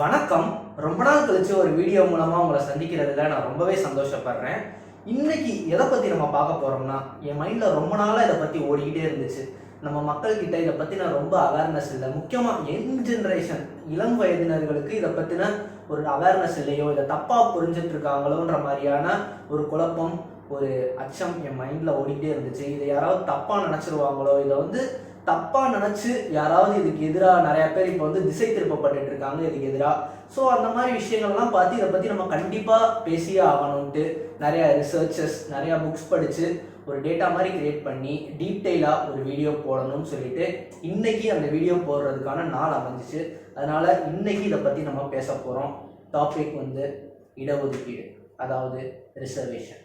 வணக்கம். ரொம்ப நாள் கழிச்சு ஒரு வீடியோ மூலமா உங்களை சந்திக்கிறதுல நான் ரொம்பவே சந்தோஷப்படுறேன். இன்னைக்கு எதை பத்தி நம்ம பார்க்க போறோம்னா என் மைண்ட்ல ரொம்ப நாளா இதை பத்தி ஓடிக்கிட்டே இருந்துச்சு. நம்ம மக்கள் கிட்ட இதை பத்தின ரொம்ப அவேர்னஸ் இல்லை. முக்கியமா யங் ஜென்ரேஷன் இளம் வயதினர்களுக்கு இதை பத்தின ஒரு அவேர்னஸ் இல்லையோ இதை தப்பா புரிஞ்சிட்டு இருக்காங்களோன்ற மாதிரியான ஒரு குழப்பம் ஒரு அச்சம் என் மைண்ட்ல ஓடிக்கிட்டே இருந்துச்சு. இதை யாராவது தப்பா நினைச்சிருவாங்களோ இதை வந்து தப்பாக நினச்சி யாராவது இதுக்கு எதிராக நிறையா பேர் இப்போ வந்து திசை திருப்பப்பட்டு இருக்காங்க இதுக்கு எதிராக ஸோ அந்த மாதிரி விஷயங்கள்லாம் பார்த்து இதை பற்றி நம்ம கண்டிப்பாக பேசியே ஆகணும்ட்டு நிறையா ரிசர்ச்சஸ் நிறையா புக்ஸ் படித்து ஒரு டேட்டா மாதிரி கிரியேட் பண்ணி டீட்டெயிலாக ஒரு வீடியோ போடணும்னு சொல்லிட்டு இன்னைக்கு அந்த வீடியோ போடுறதுக்கான நாள் அமைஞ்சிச்சு. அதனால் இன்னைக்கு இதை பற்றி நம்ம பேச போகிறோம் டாபிக் வந்து இடஒதுக்கீடு அதாவது ரிசர்வேஷன்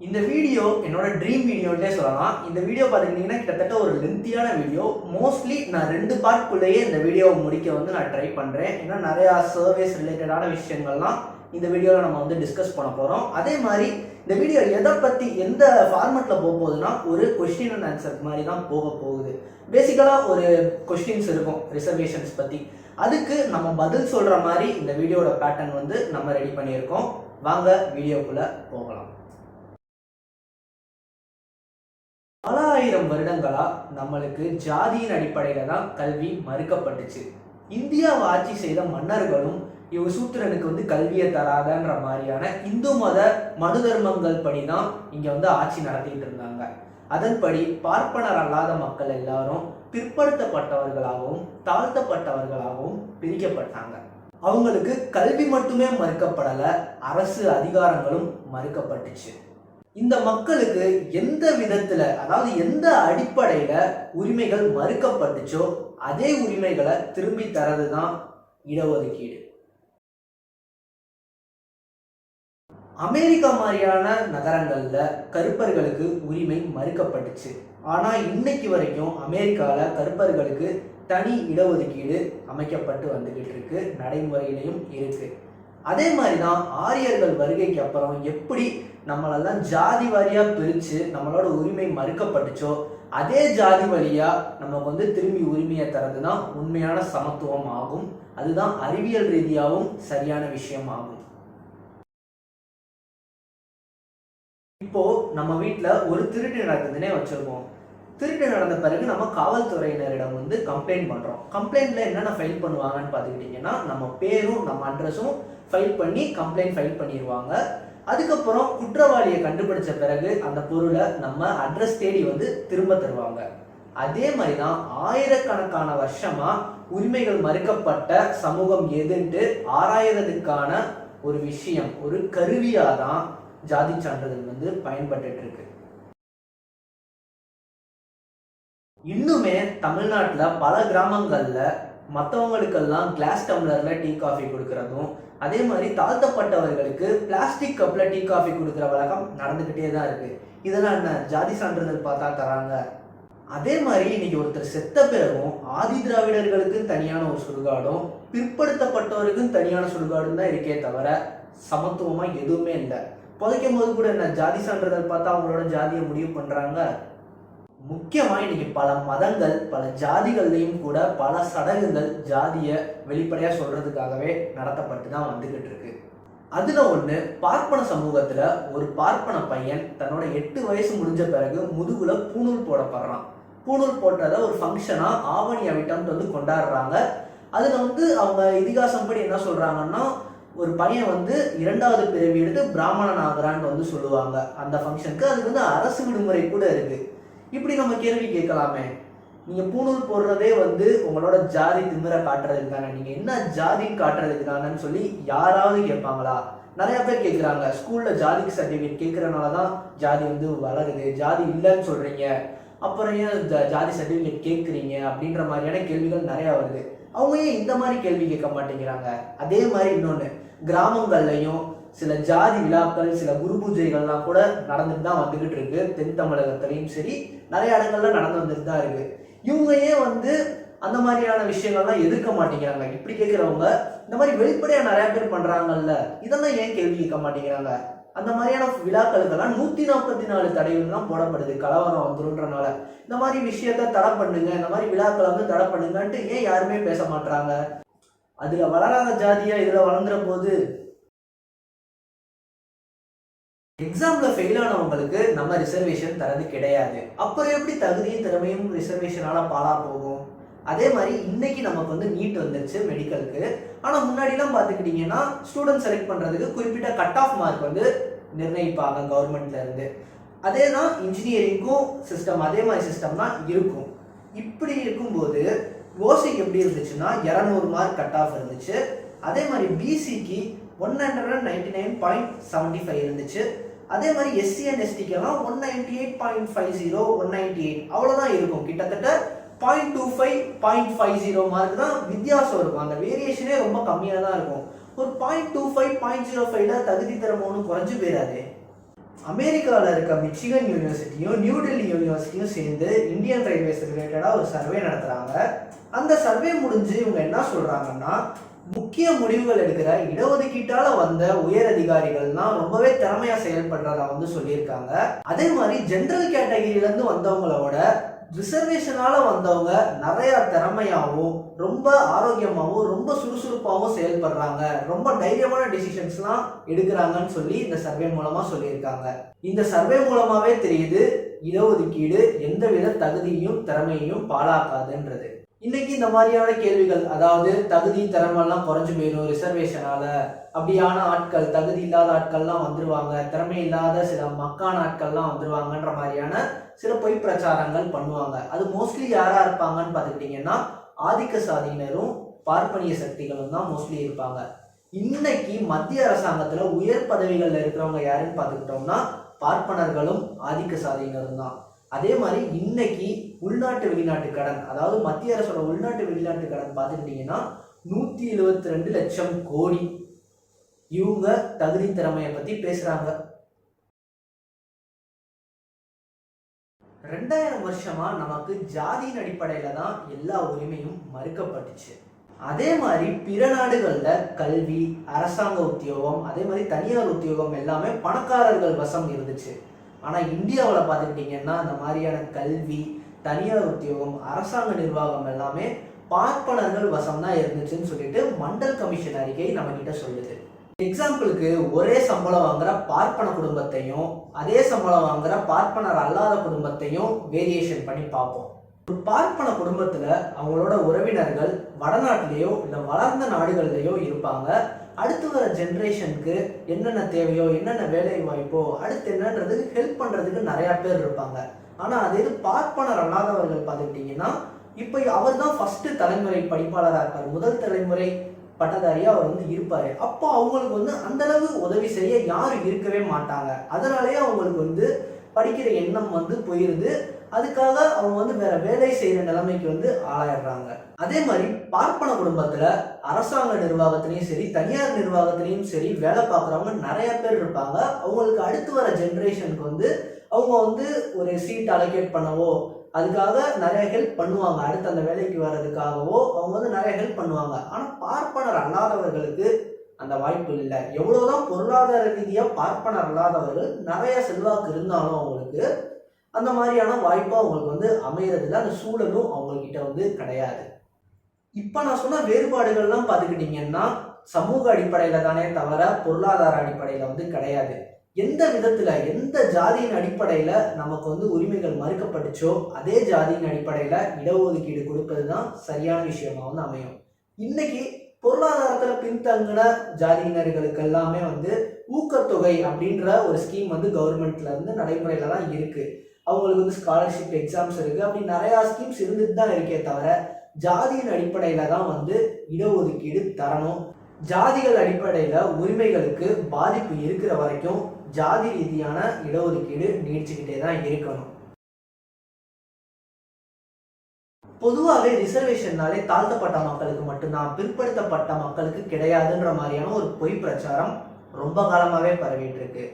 இந்த வீடியோ என்னோட ட்ரீம் வீடியோட்டே சொல்லலாம். இந்த வீடியோ பார்த்துக்கிட்டிங்கன்னா கிட்டத்தட்ட ஒரு லென்த்தியான வீடியோ மோஸ்ட்லி நான் ரெண்டு பார்ட்குள்ளேயே இந்த வீடியோவை முடிக்க வந்து நான் ட்ரை பண்ணுறேன் ஏன்னா நிறையா சர்வீஸ் ரிலேட்டடான விஷயங்கள்லாம் இந்த வீடியோவில் நம்ம வந்து டிஸ்கஸ் பண்ண போகிறோம் அதே மாதிரி இந்த வீடியோ எதை பற்றி எந்த ஃபார்மெட்டில் போக போகுதுன்னா ஒரு கொஸ்டின் அண்ட் ஆன்சர் மாதிரி தான் போக போகுது. பேசிக்கலாக ஒரு கொஸ்டின்ஸ் இருக்கும் ரிசர்வேஷன்ஸ் பற்றி அதுக்கு நம்ம பதில் சொல்கிற மாதிரி இந்த வீடியோட பேட்டர்ன் வந்து நம்ம ரெடி பண்ணியிருக்கோம். வாங்க வீடியோக்குள்ளே போகலாம். பல ஆயிரம் வருடங்களா நம்மளுக்கு ஜாதியின் அடிப்படையில தான் கல்வி மறுக்கப்பட்டுச்சு. இந்தியாவை ஆட்சி செய்த மன்னர்களும் இவ சூத்திரனுக்கு வந்து கல்வியை தராதன்ற மாதிரியான இந்து மத மனு தர்மங்கள் படி தான் இங்க வந்து ஆட்சி நடத்திட்டு இருந்தாங்க. அதன்படி பார்ப்பனர் அல்லாத மக்கள் எல்லாரும் பிற்படுத்தப்பட்டவர்களாகவும் தாழ்த்தப்பட்டவர்களாகவும் பிரிக்கப்பட்டாங்க. அவங்களுக்கு கல்வி மட்டுமே மறுக்கப்படல அரசு அதிகாரங்களும் மறுக்கப்பட்டுச்சு. இந்த மக்களுக்கு எந்த விதத்துல அதாவது எந்த அடிப்படையில உரிமைகள் மறுக்கப்பட்டுச்சோ அதே உரிமைகளை திரும்பி தரது தான் இடஒதுக்கீடு. அமெரிக்கா மாதிரியான நகரங்கள்ல கருப்பர்களுக்கு உரிமை மறுக்கப்பட்டுச்சு. ஆனா இன்னைக்கு வரைக்கும் அமெரிக்கால கருப்பர்களுக்கு தனி இடஒதுக்கீடு அமைக்கப்பட்டு வந்துகிட்டு இருக்கு நடைமுறையிலையும் இருக்கு. அதே மாதிரி தான் ஆரியர்கள் வருகைக்கு அப்புறம் எப்படி நம்மளெல்லாம் ஜாதி வாரியாக பிரித்து நம்மளோட உரிமை மறுக்கப்பட்டுச்சோ அதே ஜாதி வழியாக நமக்கு வந்து திரும்பி உரிமையை தரது தான் உண்மையான சமத்துவம் ஆகும். அதுதான் அறிவியல் ரீதியாகவும் சரியான விஷயம் ஆகும். இப்போ நம்ம வீட்டில் ஒரு திருட்டு நடக்குதுன்னே வச்சுருக்கோம் திருட்டு நடந்த பிறகு நம்ம காவல்துறையினரிடம் வந்து கம்ப்ளைண்ட் பண்ணுறோம் கம்ப்ளைண்ட்ல என்னென்ன ஃபைல் பண்ணுவாங்கன்னு பார்த்துக்கிட்டிங்கன்னா நம்ம பேரும் நம்ம அட்ரஸும் ஃபைல் பண்ணி கம்ப்ளைண்ட் ஃபைல் பண்ணிடுவாங்க அதுக்கப்புறம் குற்றவாளியை கண்டுபிடிச்ச பிறகு அந்த பொருளை நம்ம அட்ரஸ் தேடி வந்து திரும்ப தருவாங்க. அதே மாதிரி தான் ஆயிரக்கணக்கான வருஷமா உரிமைகள் மறுக்கப்பட்ட சமூகம் எதுன்ட்டு ஆராயறதுக்கான ஒரு விஷயம் ஒரு கருவியாக தான் ஜாதி சான்றிதழ் வந்து பயன்பட்டு இருக்கு இன்னுமே தமிழ்நாட்டில் பல கிராமங்களில் மற்றவங்களுக்கெல்லாம் கிளாஸ் டம்ளரில் டீ காஃபி கொடுக்கறதும் அதே மாதிரி தாழ்த்தப்பட்டவர்களுக்கு பிளாஸ்டிக் கப்பில் டீ காஃபி கொடுக்குற வழக்கம் நடந்துக்கிட்டே தான் இருக்கு. இதெல்லாம் என்ன? ஜாதி சான்றிதழ் பார்த்தா தராங்க. அதே மாதிரி இன்னைக்கு ஒருத்தர் செத்த பிறகும் ஆதி திராவிடர்களுக்கு தனியான ஒரு சுடுகாடும் பிற்படுத்தப்பட்டவருக்கும் தனியான சுடுகாடும் தான் இருக்கே தவிர சமத்துவமா எதுவுமே இல்லை. புதைக்கும் போது கூட என்ன? ஜாதி சான்றிதழ் பார்த்தா அவங்களோட ஜாதியை முடிவு பண்றாங்க. முக்கியமாக இன்னைக்கு பல மதங்கள் பல ஜாதிகள்லையும் கூட பல சடங்குகள் ஜாதியை வெளிப்படையாக சொல்றதுக்காகவே நடத்தப்பட்டு தான் வந்துகிட்டு இருக்கு அதில் ஒன்று பார்ப்பன சமூகத்தில் ஒரு பார்ப்பன பையன் தன்னோட எட்டு வயசு முடிஞ்ச பிறகு முதுகுல பூணூல் போடப்படுறான். பூணூல் போட்டதை ஒரு ஃபங்க்ஷனாக ஆவணி அவிட்டம்ட்டு வந்து கொண்டாடுறாங்க. அதில் வந்து அவங்க இதிகாசம் படி என்ன சொல்கிறாங்கன்னா ஒரு பையன் வந்து இரண்டாவது பிறவி எடுத்து பிராமணன் ஆகிறான்னு வந்து சொல்லுவாங்க. அந்த ஃபங்க்ஷனுக்கு அதுக்கு வந்து அரசு விடுமுறை கூட இருக்குது இப்படி நம்ம கேள்வி கேட்கலாமே. நீங்கள் பூணூல் போடுறதே வந்து உங்களோட ஜாதி திமிர காட்டுறதுக்கு தானே. நீங்கள் என்ன ஜாதின்னு காட்டுறதுக்கு தானேன்னு சொல்லி யாராவது கேட்பாங்களா? நிறைய பேர் கேட்குறாங்க. ஸ்கூலில் ஜாதி சர்டிஃபிகேட் கேட்குறனால தான் ஜாதி வந்து வளருது. ஜாதி இல்லைன்னு சொல்கிறீங்க அப்புறம் ஏன் ஜாதி சர்டிஃபிகேட் கேட்குறீங்க அப்படின்ற மாதிரியான கேள்விகள் நிறையா வருது. அவங்க ஏன் இந்த மாதிரி கேள்வி கேட்க மாட்டேங்கிறாங்க? அதே மாதிரி இன்னொன்று கிராமங்கள்லையும் சில ஜாதி விழாக்கள் சில குரு பூஜைகள்லாம் கூட நடந்துட்டு தான் வந்துக்கிட்டு இருக்கு. தென் தமிழகத்துலையும் சரி நிறைய இடங்கள்ல நடந்து வந்துட்டு தான் இருக்கு. இவங்க ஏன் வந்து அந்த மாதிரியான விஷயங்கள்லாம் எதிர்க்க மாட்டேங்கிறாங்க. இப்படி கேட்குறவங்க இந்த மாதிரி வெளிப்படையாக நிறைய பேர் பண்ணுறாங்கல்ல இதெல்லாம் ஏன் கேள்வி கேட்க மாட்டேங்கிறாங்க? அந்த மாதிரியான விழாக்களுக்கெல்லாம் நூற்றி நாற்பத்தி நாலு தடைகள்லாம் போடப்படுது. கலவரம் வந்துருன்றனால. இந்த மாதிரி விஷயத்த தடை பண்ணுங்க இந்த மாதிரி விழாக்களை வந்து தடை பண்ணுங்கன்ட்டு ஏன் யாருமே பேச மாட்றாங்க? அதில் வளராத ஜாதியாக இதில் வளர்ந்துற போது எக்ஸாமில் ஃபெயில் ஆனவங்களுக்கு நம்ம ரிசர்வேஷன் தரது கிடையாது. அப்புறம் எப்படி தகுதியும் திறமையும் ரிசர்வேஷனால் பாலாக போகும்? அதே மாதிரி இன்னைக்கு நமக்கு வந்து நீட் வந்துருச்சு மெடிக்கலுக்கு ஆனால் முன்னாடிலாம் பார்த்துக்கிட்டிங்கன்னா ஸ்டூடெண்ட் செலக்ட் பண்ணுறதுக்கு குறிப்பிட்ட கட் ஆஃப் மார்க் வந்து நிர்ணயிப்பாங்க கவர்மெண்ட்லேருந்து அதே தான் இன்ஜினியரிங்க்கும் சிஸ்டம் அதே மாதிரி சிஸ்டம் தான் இருக்கும். இப்படி இருக்கும்போது ஓசிக்கு எப்படி இருந்துச்சுன்னா இரநூறு மார்க் கட் ஆஃப் இருந்துச்சு. அதே மாதிரி பிசிக்கு one hundred and ninety nine point seventy five இருந்துச்சு. அதே மாதிரி SC and எஸ்டிக்கெல்லாம் one ninety eight point five zero one ninety eight அவ்வளோதான் இருக்கும். கிட்டத்தட்ட point two five point five zero mark தான் வித்தியாசம் இருக்கும். அந்த வேரியேஷனே ரொம்ப கம்மியாக தான் இருக்கும். ஒரு point two five point zero ஃபைவ்ல தகுதி தரம் ஒன்றும் குறைஞ்சு போயிடாது அமெரிக்காவில் இருக்க மிச்சிகன் யூனிவர்சிட்டியும் நியூ டெல்லி யூனிவர்சிட்டியும் சேர்ந்து இந்தியன் ரயில்வேஸ் ரிலேட்டடாக ஒரு சர்வே நடத்துகிறாங்க அந்த சர்வே முடிஞ்சு இவங்க என்ன சொல்கிறாங்கன்னா முக்கிய முடிவுகள் எடுக்கிற இடஒதுக்கீட்டால வந்த உயர் அதிகாரிகள்லாம் ரொம்பவே திறமையா செயல்படுறதா வந்து சொல்லியிருக்காங்க. அதே மாதிரி ஜென்ரல் கேட்டகரியில இருந்து வந்தவங்களோட ரிசர்வேஷனால வந்தவங்க நிறைய திறமையாகவும் ரொம்ப ஆரோக்கியமாகவும் ரொம்ப சுறுசுறுப்பாகவும் செயல்படுறாங்க. ரொம்ப தைரியமான டிசிஷன்ஸ்லாம் எடுக்கிறாங்கன்னு சொல்லி இந்த சர்வே மூலமாக சொல்லியிருக்காங்க. இந்த சர்வே மூலமாகவே தெரியுது இடஒதுக்கீடு எந்தவித தகுதியும் திறமையையும் பாழாக்காதுன்றது. இன்னைக்கு இந்த மாதிரியான கேள்விகள் அதாவது தகுதி திறமெல்லாம் குறைஞ்சு போயிடும் ரிசர்வேஷனால அப்படியான ஆட்கள் தகுதி இல்லாத ஆட்கள்லாம் வந்துருவாங்க. திறமை இல்லாத சில மக்கான ஆட்கள்லாம் வந்துருவாங்கன்ற மாதிரியான சில பொய் பிரச்சாரங்கள் பண்ணுவாங்க. அது மோஸ்ட்லி யாரா இருப்பாங்கன்னு பார்த்துக்கிட்டிங்கன்னா ஆதிக்க சாதியினரும் பார்ப்பனிய சக்திகளும் தான் மோஸ்ட்லி இருப்பாங்க. இன்னைக்கு மத்திய அரசாங்கத்துல உயர் பதவிகளில் இருக்கிறவங்க யாருன்னு பார்த்துக்கிட்டோம்னா பார்ப்பனர்களும் ஆதிக்க சாதியினரும் தான். அதே மாதிரி இன்னைக்கு உள்நாட்டு வெளிநாட்டு கடன் அதாவது மத்திய அரசோட உள்நாட்டு வெளிநாட்டு கடன் பார்த்துக்கிட்டிங்கன்னா நூற்றி எழுபத்தி ரெண்டு லட்சம் கோடி. இவங்க தகுதி திறமையை பற்றி பேசுகிறாங்க ரெண்டாயிரம் வருஷமா நமக்கு ஜாதியின் அடிப்படையில தான் எல்லா உரிமையும் மறுக்கப்பட்டுச்சு. அதே மாதிரி பிற நாடுகளில் கல்வி அரசாங்க உத்தியோகம் அதே மாதிரி தனியார் உத்தியோகம் எல்லாமே பணக்காரர்கள் வசம் இருந்துச்சு. ஆனால் இந்தியாவில் பார்த்துக்கிட்டிங்கன்னா அந்த மாதிரியான கல்வி தனியார் உத்தியோகம் அரசாங்க நிர்வாகம் எல்லாமே பார்ப்பனர்கள் வசம் தான் இருந்துச்சுன்னு சொல்லிட்டு மண்டல் கமிஷன் அறிக்கை நம்ம கிட்ட சொல்லுது. எக்ஸாம்பிளுக்கு ஒரே சம்பளம் வாங்குற பார்ப்பன குடும்பத்தையும் அதே சம்பளம் வாங்குற பார்ப்பனர் அல்லாத குடும்பத்தையும் வேரியேஷன் பண்ணி பார்ப்போம். ஒரு பார்ப்பன குடும்பத்தில் அவங்களோட உறவினர்கள் வடநாட்டிலேயோ இல்லை வளர்ந்த நாடுகள்லேயோ இருப்பாங்க. அடுத்து வர ஜென்ரேஷனுக்கு என்னென்ன தேவையோ என்னென்ன வேலை வாய்ப்போ அடுத்து என்னன்றதுக்கு ஹெல்ப் பண்ணுறதுக்கு நிறையா பேர் இருப்பாங்க. ஆனால் அது இது பார்ப்பனர் அல்லாதவர்கள் பார்த்துக்கிட்டிங்கன்னா இப்போ அவர் தான் ஃபஸ்ட்டு தலைமுறை படிப்பாளராக இருப்பார். முதல் தலைமுறை பட்டதாரியாக அவர் வந்து இருப்பார். அப்போ அவங்களுக்கு வந்து அந்த அளவு உதவி செய்ய யாரும் இருக்கவே மாட்டாங்க. அதனாலேயே அவங்களுக்கு வந்து படிக்கிற எண்ணம் வந்து போயிருது. அதுக்காக அவங்க வந்து வேற வேலை செய்யற நிலைமைக்கு வந்து ஆளாயிடுறாங்க. அதே மாதிரி பார்ப்பன குடும்பத்துல அரசாங்க நிர்வாகத்திலையும் சரி தனியார் நிர்வாகத்திலையும் சரி வேலை பார்க்குறவங்க நிறைய பேர் இருப்பாங்க. அவங்களுக்கு அடுத்து வர ஜென்ரேஷனுக்கு வந்து அவங்க வந்து ஒரு சீட் அலோகேட் பண்ணவோ அதுக்காக நிறைய ஹெல்ப் பண்ணுவாங்க. அடுத்து அந்த வேலைக்கு வர்றதுக்காகவோ அவங்க வந்து நிறைய ஹெல்ப் பண்ணுவாங்க. ஆனால் பார்ப்பனர் அல்லாதவர்களுக்கு அந்த வாய்ப்பு இல்லை. எவ்வளோதான் பொருளாதார ரீதியாக பார்ப்பனர் அல்லாதவர்கள் நிறைய செல்வாக்கு இருந்தாலும் அவங்களுக்கு அந்த மாதிரியான வாய்ப்பு அவங்களுக்கு வந்து அமையறதில்ல. அந்த சூழலும் அவங்கக்கிட்ட வந்து கிடையாது. இப்போ நான் சொன்ன வேறுபாடுகள்லாம் பார்த்துக்கிட்டிங்கன்னா சமூக அடிப்படையில் தானே தவிர பொருளாதார அடிப்படையில் வந்து கிடையாது. எந்த விதத்தில் எந்த ஜாதியின் அடிப்படையில் நமக்கு வந்து உரிமைகள் மறுக்கப்பட்டுச்சோ அதே ஜாதியின் அடிப்படையில் இடஒதுக்கீடு கொடுப்பது தான் சரியான விஷயமாக வந்து அமையும். இன்னைக்கு பொருளாதாரத்தில் பின்தங்கின ஜாதியினர்களுக்கு எல்லாமே வந்து ஊக்கத்தொகை அப்படின்ற ஒரு ஸ்கீம் வந்து கவர்மெண்ட்ல இருந்து நடைமுறையில தான் இருக்குது அவங்களுக்கு வந்து ஸ்காலர்ஷிப் எக்ஸாம்ஸ் இருக்குது அப்படி நிறையா ஸ்கீம்ஸ் இருந்துட்டு தான் இருக்கே தவிர ஜாதியின் அடிப்படையில் தான் வந்து இடஒதுக்கீடு தரணும். ஜாதிகள் அடிப்படையில் உரிமைகளுக்கு பாதிப்பு இருக்கிற வரைக்கும் ஜாதி ரீதியான இடஒதுக்கீடு நீடிச்சுக்கிட்டே தான் இருக்கணும். பொதுவாகவே ரிசர்வேஷன்னாலே தாழ்த்தப்பட்ட மக்களுக்கு மட்டும்தான் பிற்படுத்தப்பட்ட மக்களுக்கு கிடையாதுன்ற மாதிரியான ஒரு பொய் பிரச்சாரம் ரொம்ப காலமாகவே பரவிட்டு இருக்கு.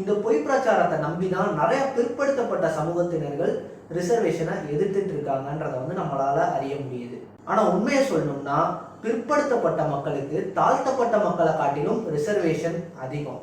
இந்த பொய் பிரச்சாரத்தை நம்பி தான் நிறைய பிற்படுத்தப்பட்ட சமூகத்தினர்கள் ரிசர்வேஷனை எதிர்த்துட்டு இருக்காங்கன்றத வந்து நம்மளால அறிய முடியுது. ஆனா உண்மையை சொல்லணும்னா பிற்படுத்தப்பட்ட மக்களுக்கு தாழ்த்தப்பட்ட மக்களை காட்டிலும் ரிசர்வேஷன் அதிகம்.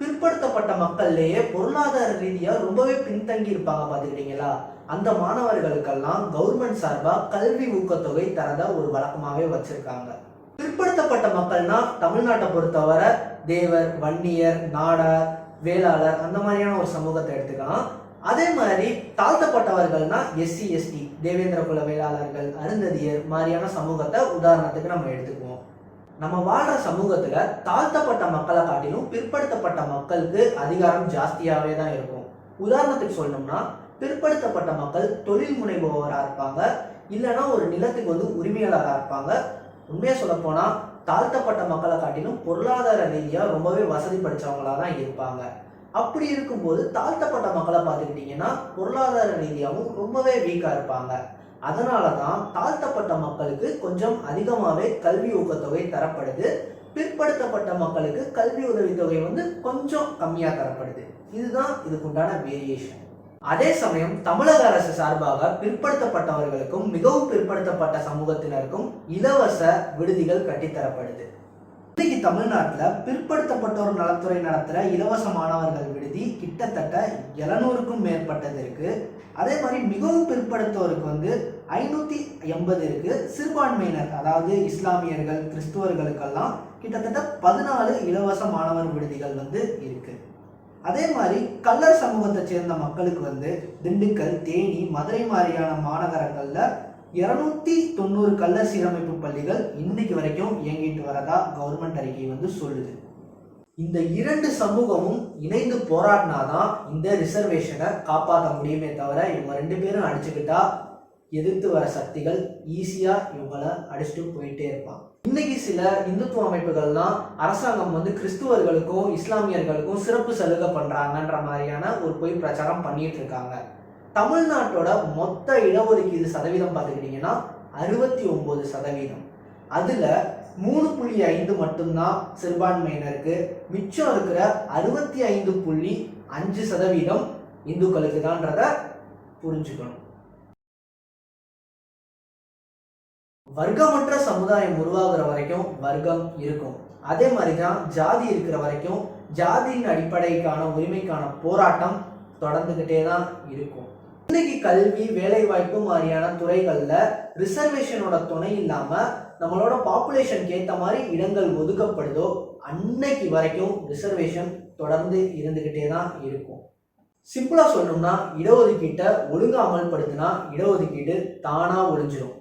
பிற்படுத்தப்பட்ட மக்கள்லேயே பொருளாதார ரீதியா ரொம்பவே பின்தங்கி இருப்பாங்க பாத்துக்கிட்டீங்களா அந்த மாணவர்களுக்கெல்லாம் கவர்மெண்ட் சார்பா கல்வி ஊக்கத்தொகை தரத ஒரு வழக்கமாகவே வச்சிருக்காங்க. பிற்படுத்தப்பட்ட மக்கள்னா தமிழ்நாட்டை பொறுத்தவரை தேவர் வன்னியர் நாடார் வேளாளர் அந்த மாதிரியான ஒரு சமூகத்தை எடுத்துக்கலாம். அதே மாதிரி தாழ்த்தப்பட்டவர்கள்னா எஸ்சி எஸ்டி தேவேந்திர குல வேளாளர்கள் அருந்ததியர் மாதிரியான சமூகத்தை உதாரணத்துக்கு நம்ம எடுத்துக்குவோம். நம்ம வாழ்ற சமூகத்துல தாழ்த்தப்பட்ட மக்களை காட்டிலும் பிற்படுத்தப்பட்ட மக்களுக்கு அதிகாரம் ஜாஸ்தியாவே தான் இருக்கும். உதாரணத்துக்கு சொல்லணும்னா பிற்படுத்தப்பட்ட மக்கள் தொழில் முனைபவராக இருப்பாங்க. இல்லைன்னா ஒரு நிலத்துக்கு வந்து உரிமையாளராக இருப்பாங்க. உண்மையாக சொல்ல தாழ்த்தப்பட்ட மக்களை காட்டிலும் பொருளாதார ரீதியாக ரொம்பவே வசதி படித்தவங்களாக தான் இருப்பாங்க. அப்படி இருக்கும்போது தாழ்த்தப்பட்ட மக்களை பார்த்துக்கிட்டிங்கன்னா பொருளாதார ரீதியாகவும் ரொம்பவே வீக்காக இருப்பாங்க. அதனால தான் தாழ்த்தப்பட்ட மக்களுக்கு கொஞ்சம் அதிகமாகவே கல்வி ஊக்கத்தொகை தரப்படுது. பிற்படுத்தப்பட்ட மக்களுக்கு கல்வி உதவித்தொகை வந்து கொஞ்சம் கம்மியாக தரப்படுது. இதுதான் இதுக்குண்டான வேரியேஷன் அதே சமயம் தமிழக அரசு சார்பாக பிற்படுத்தப்பட்டவர்களுக்கும் மிகவும் பிற்படுத்தப்பட்ட சமூகத்தினருக்கும் இலவச விடுதிகள் கட்டித்தரப்படுது. இன்னைக்கு தமிழ்நாட்டில் பிற்படுத்தப்பட்டோர் நலத்துறை நடத்துகிற இலவச மாணவர்கள் விடுதி கிட்டத்தட்ட எழுநூறுக்கும் மேற்பட்டது இருக்கு. அதே மாதிரி மிகவும் பிற்படுத்தோருக்கு வந்து ஐநூற்றி எண்பது இருக்கு. சிறுபான்மையினர் அதாவது இஸ்லாமியர்கள் கிறிஸ்துவர்களுக்கெல்லாம் கிட்டத்தட்ட பதினாலு இலவச மாணவர் விடுதிகள் வந்து இருக்கு. அதே மாதிரி கல்லர் சமூகத்தை சேர்ந்த மக்களுக்கு வந்து திண்டுக்கல் தேனி மதுரை மாதிரியான மாநகரங்களில் இரநூத்தி தொண்ணூறு கல்லர் சீரமைப்பு பள்ளிகள் இன்னைக்கு வரைக்கும் இயங்கிட்டு வரதா கவர்மெண்ட் அறிக்கை வந்து சொல்லுது. இந்த இரண்டு சமூகமும் இணைந்து போராடினாதான் இந்த ரிசர்வேஷனை காப்பாற்ற முடியுமே தவிர இவங்க ரெண்டு பேரும் அடிச்சுக்கிட்டா எதிர்த்து வர சக்திகள் ஈஸியாக இவங்கள அடிச்சுட்டு போயிட்டே இருப்பான் இன்னைக்கு சில இந்துத்துவ அமைப்புகள்லாம் அரசாங்கம் வந்து கிறிஸ்துவர்களுக்கும் இஸ்லாமியர்களுக்கும் சிறப்பு சலுகை பண்றாங்கன்ற மாதிரியான ஒரு பொய் பிரச்சாரம் பண்ணிட்டு இருக்காங்க. தமிழ்நாட்டோட மொத்த இடஒதுக்கீடு சதவீதம் பார்த்துக்கிட்டிங்கன்னா அறுபத்தி ஒன்பது சதவீதம். அதுல மூணு புள்ளி ஐந்து மட்டும்தான் சிறுபான்மையினருக்கு மிச்சம் இருக்கிற அறுபத்தி ஐந்து புள்ளி அஞ்சு சதவீதம் இந்துக்களுக்கு தான்றத புரிஞ்சுக்கணும். வர்க்கமற்ற சமுதாயம் உருவாகிற வரைக்கும் வர்க்கம் இருக்கும். அதே மாதிரி தான் ஜாதி இருக்கிற வரைக்கும் ஜாதியின் அடிப்படைக்கான உரிமைக்கான போராட்டம் தொடர்ந்துகிட்டே தான் இருக்கும். இன்னைக்கு கல்வி வேலைவாய்ப்பு மாதிரியான துறைகளில் ரிசர்வேஷனோட துணை இல்லாமல் நம்மளோட பாப்புலேஷனுக்கு ஏற்ற மாதிரி இடங்கள் ஒதுக்கப்படுதோ அன்னைக்கு வரைக்கும் ரிசர்வேஷன் தொடர்ந்து இருந்துக்கிட்டே தான் இருக்கும். சிம்பிளாக சொல்லணும்னா இடஒதுக்கீட்டை ஒழுங்கா அமல்படுத்தினா இடஒதுக்கீடு தானாக ஒழிஞ்சிடும்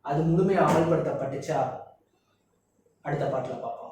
அது முழுமையாக அமல்படுத்தப்பட்டுச்சா? அடுத்த பாட்டில் பார்ப்போம்.